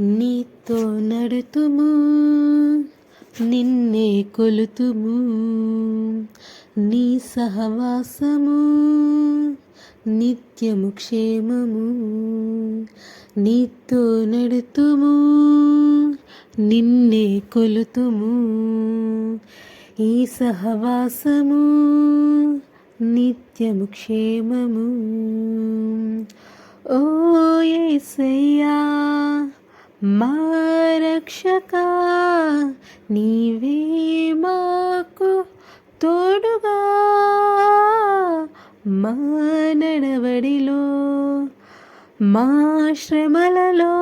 నీతో నడుతుము నిన్నే కొలుతుము. నీ సహవాసము నిత్యము క్షేమము. నీతో నడుతుము నిన్నే కొలుతుము. ఈ సహవాసము నిత్యము క్షేమము. ఓ ఏసయ్యా మా రక్షక నీవే మాకు తోడుగా. మా నడవడిలో మా శ్రమలలో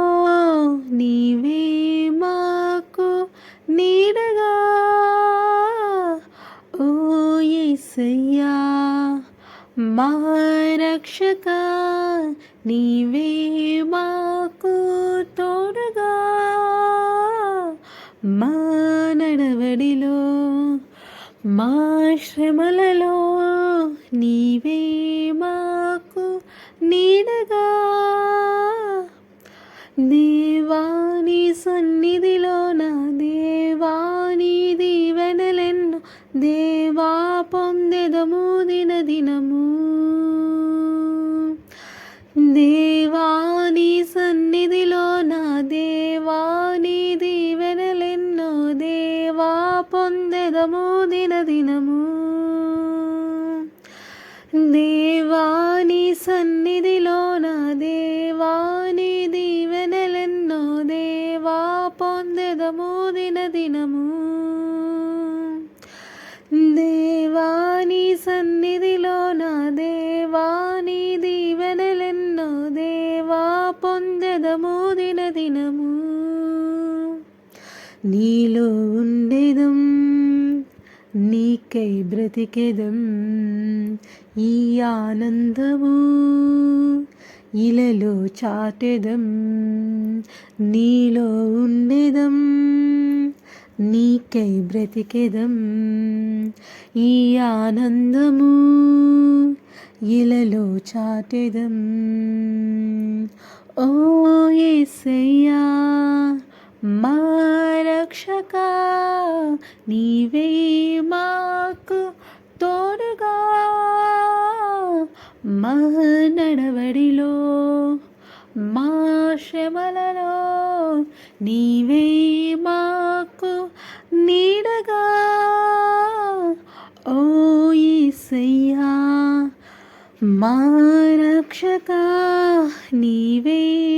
నీవే మాకు నీడగా. ఓ ఏసయ్యా మా రక్షక నీవే మాకు తోడుగా. మా నడవడిలో మా శ్రమలలో నీవే మాకు నీడగా. దేవాని సన్నిధిలో నా దేవాని దీవెనలెన్ను దేవా పొందెదము దిన దినము పొందెదము దిన దినము దేవాని సన్నిధిలో నా దేవాని దీవెనలెన్నో దేవా పొందెదము దిన దినము దేవాని సన్నిధిలో నా దేవాని దీవెనలెన్నో దేవా పొందెదము దిన దినము నీలో ఉండేదం నీకై బ్రతికెదం ఈ ఆనందము. ఇలలో చాటెదం నీలో ఉండెదం నీకై బ్రతికెదం ఈ ఆనందము. ఇలలో చాటెదం. ఓ ఏసయ్యా మా రక్షక నీవే మాకు తోడుగా. మా నడవడిలో మా శ్రమలలో నీవే మాకు నీడగా. ఓ ఈసయ్యా మా రక్షక నీవే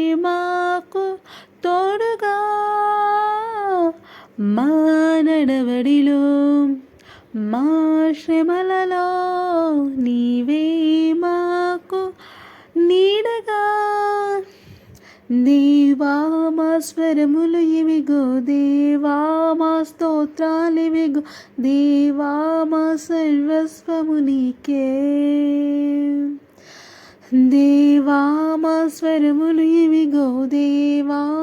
నడవడిలో మా శ్రమలలో నీవే మాకు నీడగా. దేవా మా స్వరములు ఇవిగో. దేవా మా స్తోత్రాలు ఇవిగో. దేవా మా సర్వస్వము నీకే. దేవా మా స్వరములు ఇవిగో. దేవా